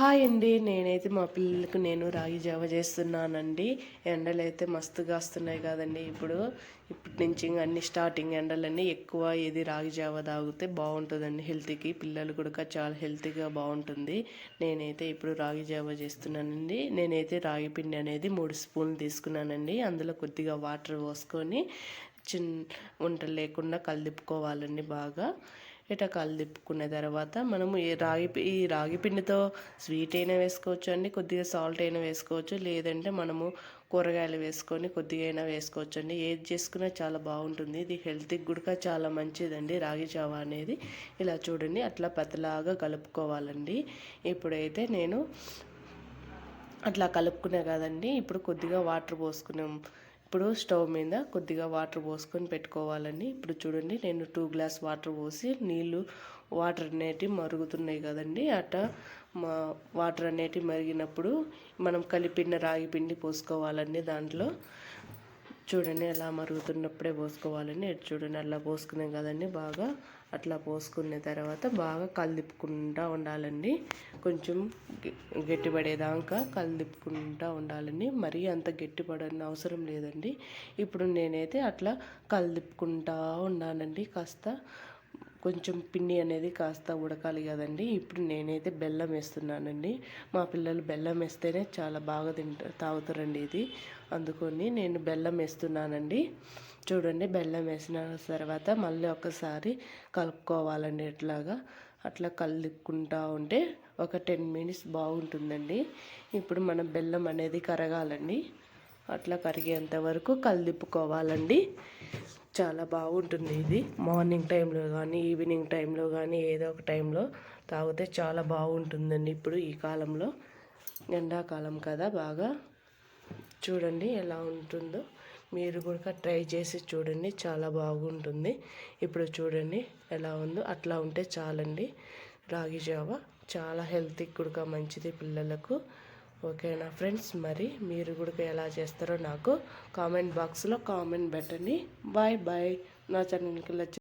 Hi అండి. నేనైతే మా పిల్లలకు నేను రాగి జావ చేస్తున్నానండి. ఎండలు అయితే మస్తుగా వస్తున్నాయి కదండి ఇప్పుడు. ఇప్పటి నుంచి అన్ని స్టార్టింగ్ ఎండలన్నీ ఎక్కువ ఇది రాగి జావ తాగితే బాగుంటుందండి హెల్త్కి. పిల్లలు కూడా చాలా హెల్తీగా బాగుంటుంది. నేనైతే ఇప్పుడు రాగి జావ చేస్తున్నానండి. నేనైతే రాగి పిండి అనేది మూడు స్పూన్లు తీసుకున్నానండి. అందులో కొద్దిగా వాటర్ పోసుకొని చిన్న వంట లేకుండా కలిపుకోవాలండి బాగా. ఎటకాలు తిప్పుకున్న తర్వాత మనము ఈ రాగి ఈ రాగి పిండితో స్వీట్ అయినా వేసుకోవచ్చు అండి కొద్దిగా సాల్ట్ అయినా వేసుకోవచ్చు లేదంటే మనము కూరగాయలు వేసుకొని కొద్దిగా అయినా వేసుకోవచ్చు అండి. ఏది చేసుకున్నా చాలా బాగుంటుంది. ఇది హెల్త్కి కూడా చాలా మంచిదండి రాగి జావ అనేది. ఇలా చూడండి అట్లా పతలాగా కలుపుకోవాలండి. ఇప్పుడైతే నేను అట్లా కలుపుకునే కదండి ఇప్పుడు కొద్దిగా వాటర్ పోసుకున్నాం ఇప్పుడు స్టవ్ మీద కొద్దిగా వాటర్ పోసుకొని పెట్టుకోవాలండి. ఇప్పుడు చూడండి నేను టూ గ్లాస్ వాటర్ పోసి నీళ్ళు వాటర్ అనేటివి మరుగుతున్నాయి కదండి. అట్ట మా వాటర్ అనేటివి మరిగినప్పుడు మనం కలిపిన రాగి పిండి పోసుకోవాలండి దాంట్లో. చూడండి అలా మరుగుతున్నప్పుడే పోసుకోవాలండి చూడండి అలా పోసుకున్నాం కదండి బాగా. అట్లా పోసుకున్న తర్వాత బాగా కలిపుకుంటూ ఉండాలండి. కొంచెం గట్టిపడేదాకా కలిపుకుంటూ ఉండాలండి. మరీ అంత గట్టిపడని అవసరం లేదండి. ఇప్పుడు నేనైతే అట్లా కలిపుకుంటూ ఉన్నానండి కాస్త కొంచెం పిండి అనేది కాస్త ఉడకాలి కదండి. ఇప్పుడు నేనైతే బెల్లం వేస్తున్నానండి. మా పిల్లలు బెల్లం వేస్తేనే చాలా బాగా తింటారు తాగుతారండి ఇది. అందుకొని నేను బెల్లం వేస్తున్నానండి. చూడండి బెల్లం వేసిన తర్వాత మళ్ళీ ఒకసారి కలుపుకోవాలండి ఇట్లాగా అట్లా కలుపుకుంటా ఉంటే ఒక టెన్ మినిట్స్ బాగుంటుందండి. ఇప్పుడు మనం బెల్లం అనేది కరగాలండి. అట్లా కరిగేంత వరకు కలిదిప్పుకోవాలండి చాలా బాగుంటుంది ఇది. మార్నింగ్ టైంలో కానీ ఈవినింగ్ టైంలో కానీ ఏదో ఒక టైంలో తాగితే చాలా బాగుంటుందండి ఇప్పుడు ఈ కాలంలో. ఎండాకాలం కదా బాగా. చూడండి ఎలా ఉంటుందో. మీరు కూడా ట్రై చేసి చూడండి. చాలా బాగుంటుంది. ఇప్పుడు చూడండి ఎలా ఉందో. అట్లా ఉంటే చాలండి. రాగి జావ చాలా హెల్త్కి కూడా మంచిది పిల్లలకు. ఓకేనా ఫ్రెండ్స్ మరి మీరు కూడా ఎలా చేస్తారో నాకు కామెంట్ బాక్స్లో కామెంట్ పెట్టండి. Bye bye. నా ఛానల్కి